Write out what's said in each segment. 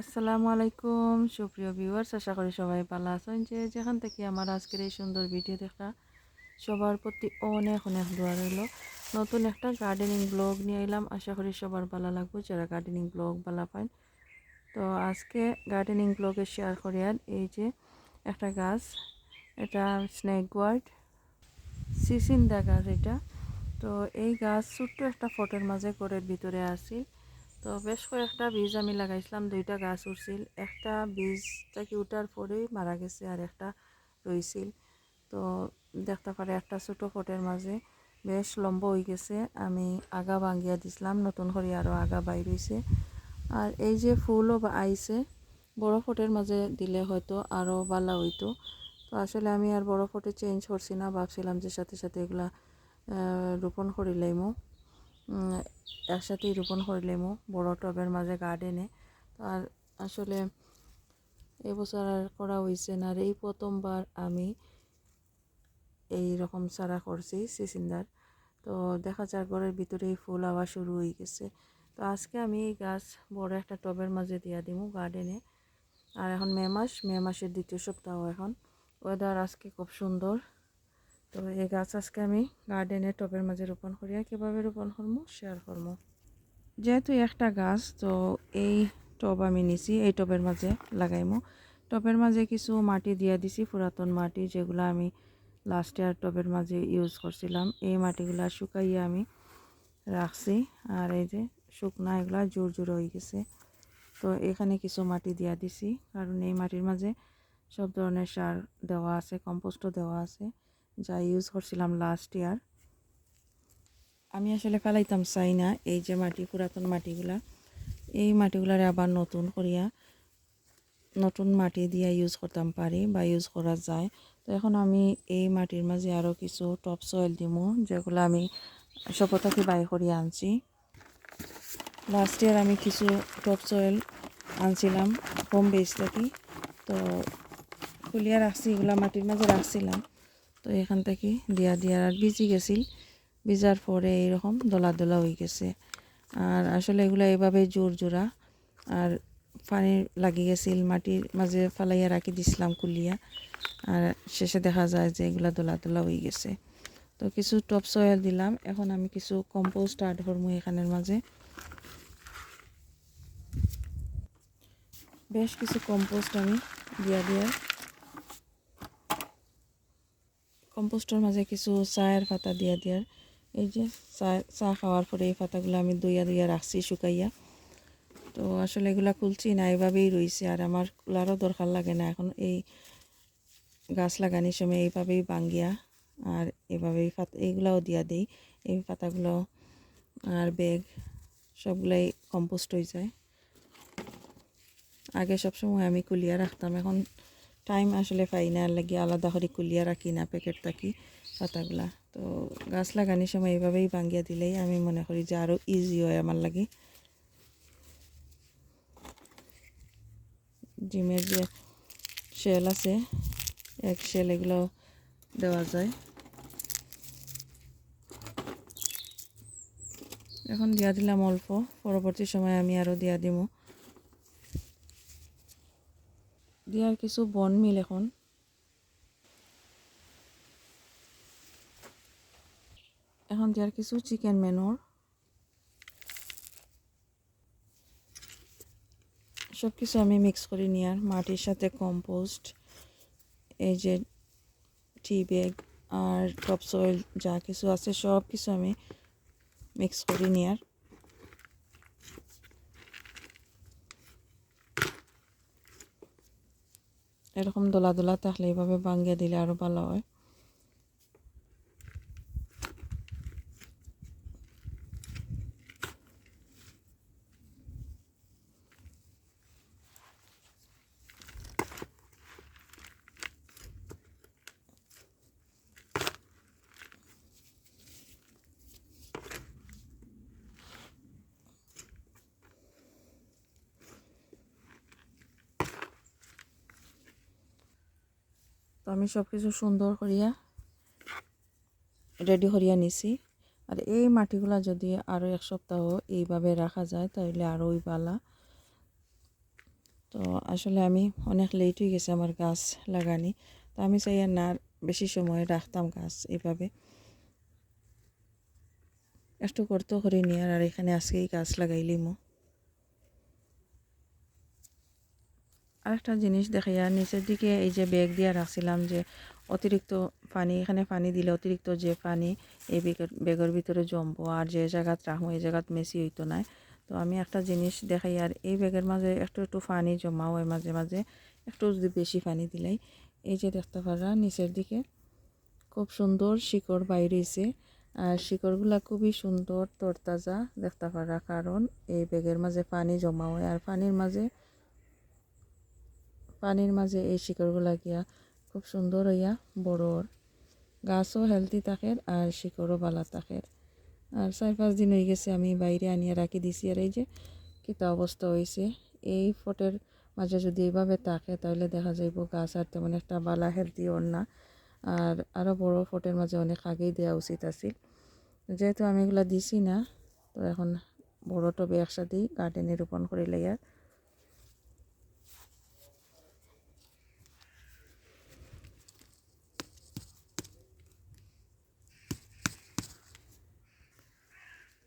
আসসালামু আলাইকুম। সুপ্রিয় ভিউয়ার্স, আশা করি সবাই ভালো আছেন যে যেখান থেকে আমার আজকের এই সুন্দর ভিডিও দেখা সবার প্রতি অনেক অনেক দোয়া রইল। নতুন একটা গার্ডেনিং ব্লগ নিয়ে এলাম। আশা করি সবার ভালো লাগবে। যারা গার্ডেনিং ব্লগ ভালো পান, তো আজকে গার্ডেনিং ব্লগে শেয়ার করি। আর এই যে একটা গাছ, এটা স্নেক গোয়ার্ড সিসিন্দা গাছ এটা। তো এই গাছ ছোট্ট একটা ফটোর মাঝে ঘরের ভিতরে আসি তো বেশ কয়েকটা বীজ আমি লাগাইছিলাম, দুইটা গাছ উঠছিল। একটা বীজটাকে উঠার পরেই মারা গেছে আর একটা রইছিল। তো দেখতে পারে একটা ছোটো ফটের মাঝে বেশ লম্বা হয়ে গেছে। আমি আগা ভাঙ্গিয়া দিছিলাম, নতুন করে আরও আগা বাইর হয়েছে আর এই যে ফুলও আইছে, বড় ফটের মাঝে দিলে হয়তো আরও বালা হইতো। তো আসলে আমি আর বড় ফটে চেঞ্জ করছি না, ভাবছিলাম যে সাথে সাথে এগুলা রোপণ করিলাইমো একসাথেই রোপণ করলেমো বড় টবের মাঝে গার্ডেনে আর আসলে এবছর আর করা হয়েছে না। আর এই প্রথমবার আমি এই রকম চারা করছি সিসিন্দার তো দেখা যাক, ঘরের ভিতরেই ফুল আওয়া শুরু হয়ে গেছে। তো আজকে আমি এই গাছ বড় একটা টবের মাঝে দিয়া দিব গার্ডেনে আর এখন মে মাস, মে মাসের দ্বিতীয় সপ্তাহ এখন। ওয়েদার আজকে খুব সুন্দর। তো এই গাছ আজকে আমি গার্ডেনে টবের মাঝে রোপণ করিয়া কীভাবে রোপণ করব শেয়ার করব যেহেতু একটা গাছ, তো এই টব আমি নিছি, এই টবের মাঝে লাগাইমো। টবের মাঝে কিছু মাটি দিয়া দিছি, পুরাতন মাটি, যেগুলো আমি লাস্ট ইয়ার টবের মাঝে ইউজ করছিলাম। এই মাটিগুলা শুকাইয়ে আমি রাখছি, আর এই যে শুকনা এগুলা জোর জোর হয়ে গেছে। তো এখানে কিছু মাটি দিয়া দিছি, কারণ এই মাটির মাঝে সব ধরনের সার দেওয়া আছে, কম্পোস্টও দেওয়া আছে। যা ইউজ করছিলাম লাস্ট ইয়ার আমি আসলে ফেলাইতাম চাই না এই যে মাটি, পুরাতন মাটিগুলা। এই মাটিগুলারে আবার নতুন করিয়া নতুন মাটি দিয়া ইউজ করতাম পারি বা ইউজ করা যায়। তো এখন আমি এই মাটির মাঝে আরও কিছু টপ সয়েল দিমু, যেগুলো আমি সপতাকে বাই করিয়া আনছি। লাস্ট ইয়ার আমি কিছু টপ সয়েল আনছিলাম হোম বেস থেকে। তো খুলিয়া রাখছি, এগুলা মাটির মাঝে রাখছিলাম। তো এখান থেকে দিয়া দিয়া আর ভিজি গেছিল। ভিজার পরে এইরকম দলা দলা হয়ে গেছে। আর আসলে এগুলো এভাবে জোর জোড়া। আর পানি লাগি গেছিল, মাটির মাঝে ফালাইয়া রাখি দিছিলাম কুলিয়া। আর শেষে দেখা যায় যে এগুলা দলা দলা হয়ে গেছে। তো কিছু টপ সয়েল দিলাম। এখন আমি কিছু কম্পোস্ট আর্ট করব এখানের মাঝে। বেশ কিছু কম্পোস্ট আমি দিয়া দিয়া কম্পোস্টের মাঝে কিছু চায়ের পাতা দিয়া দিয়ার এই যে চা চা খাওয়ার পরে এই পাতাগুলো আমি দইয়া দইয়া রাখছি শুকাইয়া। তো আসলে এগুলা খুলছি না এইভাবেই রয়েছে আর আমার খোলারও দরকার লাগে না। এখন এই গাছ লাগানোর সময় এইভাবেই বাঙ্গিয়া আর এভাবেই পাতা এইগুলাও দিয়া দিই। এই পাতাগুলো আর ব্যাগ সবগুলাই কম্পোস্ট হয়ে যায়। আগে সবসময় আমি কুলিয়া রাখতাম, এখন টাইম আসলে পাই না লাগে আলাদা করে কুলিয়া রাখি না প্যাকেট থাকি, পাতাগুলা। তো গাছ লাগানোর সময় এইভাবেই ভাঙ্গিয়া দিলেই আমি মনে করি যে আরও ইজি হয় আমার লাগে। ডিমের যে শেল আছে, এক শেল এগুলো দেওয়া যায়। এখন দিয়া দিলাম অল্প, পরবর্তী সময় আমি আরও দিয়া দিব দিয়ার কিছু বন মিল এখন। এখন দিয়ার কিছু চিকেন মেনুর। সব কিছু আমি মিক্স করে নিয়ার। মাটির সাথে কম্পোস্ট, এই যে টি ব্যাগ আর টপ সয়েল যা কিছু আছে সব কিছু আমি মিক্স করে নিয়ার। এরকম দোলা দোলা থাকলে এইভাবে ভাঙ্গিয়ে দিলে আরও ভালো হয়। তো আমি সব কিছু সুন্দর করিয়া রেডি করিয়া নিছি। আর এই মাটিগুলা যদি আরও এক সপ্তাহ এইভাবে রাখা যায় তাহলে আরোই বালা। তো আসলে আমি অনেক লেট হয়ে গেছে আমার গাছ লাগানি। তো আমি চাই না বেশি সময় রাখতাম গাছ এইভাবে। একটু করতে করি নি আর এখানে আজকেই গাছ লাগাইলিমো। আরেকটা জিনিস দেখাইয়া নিচের দিকে এই যে ব্যাগ দিয়ে রাখছিলাম যে অতিরিক্ত পানি, এখানে পানি দিলে অতিরিক্ত যে পানি এই বেগের ভিতরে জমবো আর যে জায়গাত রাখব, এই জায়গাত মেসি হইতো না। তো আমি একটা জিনিস দেখাই আর এই ব্যাগের মাঝে একটু একটু পানি জমা হয় মাঝে মাঝে একটু যদি বেশি পানি দিলাই। এই যে দেখতে পারা নিচের দিকে খুব সুন্দর শিকড় বাইরেছে আর শিকড়গুলা খুবই সুন্দর, তরতাজা দেখতে পারা কারণ এই ব্যাগের মাঝে পানি জমা হয় আর পানির মাঝে পানির মাঝে এই শিকড়গুলা গিয়া খুব সুন্দর হইয়া বড় গাছও হেলদি থাকে আর শিকড়ও বালা থাকে আর চার পাঁচ দিন হয়ে গেছে আমি বাইরে আনিয়া রাখি দিছি আর এই যে কিতা অবস্থা হয়েছে এই ফটের মাঝে যদি এইভাবে থাকে তাহলে দেখা যাইব গাছ আর তেমন একটা বালা হেলদি ওর না। আর আরও বড় ফটের মাঝে অনেক আগেই দেওয়া উচিত আছিল। যেহেতু আমি এগুলো দিছি না, তো এখন বড় টবে একসাথেই গার্ডেনে রোপণ করে আর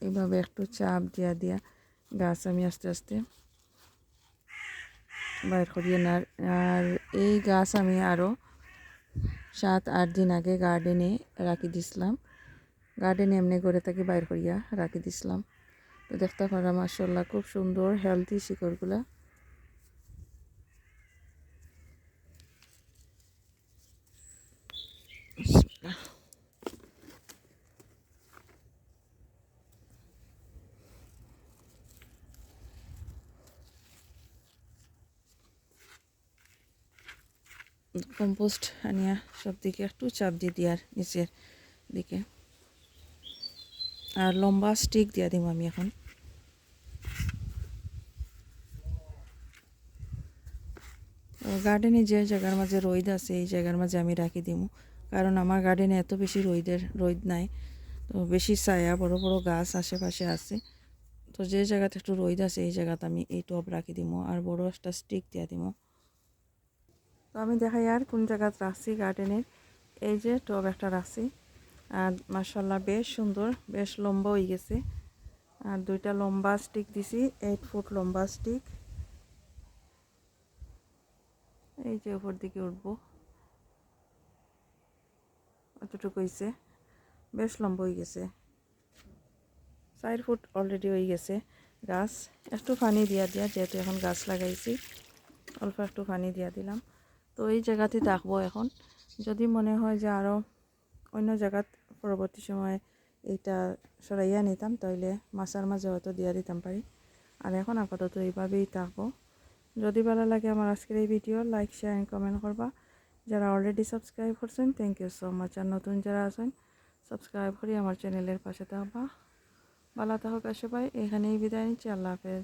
এইভাবে একটু চাপ দিয়া দিয়া গাছ আমি আস্তে আস্তে বাইর করিয়ে নার আর এই গাছ আমি আরও সাত, আট দিন আগে গার্ডেনে রাখি দিছিলাম। গার্ডেনে এমনি করে থাকি বাইর করিয়া রাখি দিছিলাম। তো দেখতে পারা মাসাল্লাহ খুব সুন্দর হেলদি শিকড়গুলা। কম্পোস্ট আনিয়া সব দিকে একটু চাপ দিয়ে দিয়ার নিচের দিকে। আর লম্বা স্টিক দিয়া দিম আমি এখন। গার্ডেনে যে জায়গার মাঝে রোদ আছে, এই জায়গার মাঝে আমি রাখি দিমু। কারণ আমার গার্ডেনে এত বেশি রোদের, রোদ নাই। তো বেশি ছায়া, বড় বড় গাছ আশেপাশে আছে। তো যে জায়গাতে একটু রোদ আছে, এই জায়গাতে আমি এই টব রাখি দিমু। আর বড় একটা স্টিক দিয়া তো আমি দেখাই আর কোন জায়গাত রাখছি গার্ডেনের এই যে টব একটা রাখছি। আর মার্শাল্লাহ বেশ সুন্দর, বেশ লম্বা হয়ে গেছে। আর দুইটা লম্বা স্টিক দিছি এইট ফুট লম্বা স্টিক এই যে উপর দিকে উঠবো। অতটুকু হয়েছে বেশ লম্বা হয়ে গেছে। চার ফুট অলরেডি হয়ে গেছে গাছ। একটু পানি দিয়া দিয়া, যেহেতু এখন গাছ লাগাইছি, অল্প একটু পানি দিয়া দিলাম। তো এই জায়গাতে থাকব এখন। যদি মনে হয় যে আরও অন্য জায়গাত পরবর্তী সময় এইটা সরাইয়া নিতাম তাহলে মাছার মাঝে হয়তো দিয়া দিতাম পারি। আর এখন আপাতত এইভাবেই থাকব। যদি ভালো লাগে আমার আজকের এই video like share and comment করবা। যারা অলরেডি সাবস্ক্রাইব করছেন থ্যাংক ইউ সো মাচ আর নতুন যারা আছেন সাবস্ক্রাইব করি আমার চ্যানেলের পাশে থাকবা। ভালো থাকুক সবাই, এখানেই বিদায় নিচ্ছি। আল্লাহ হাফেজ।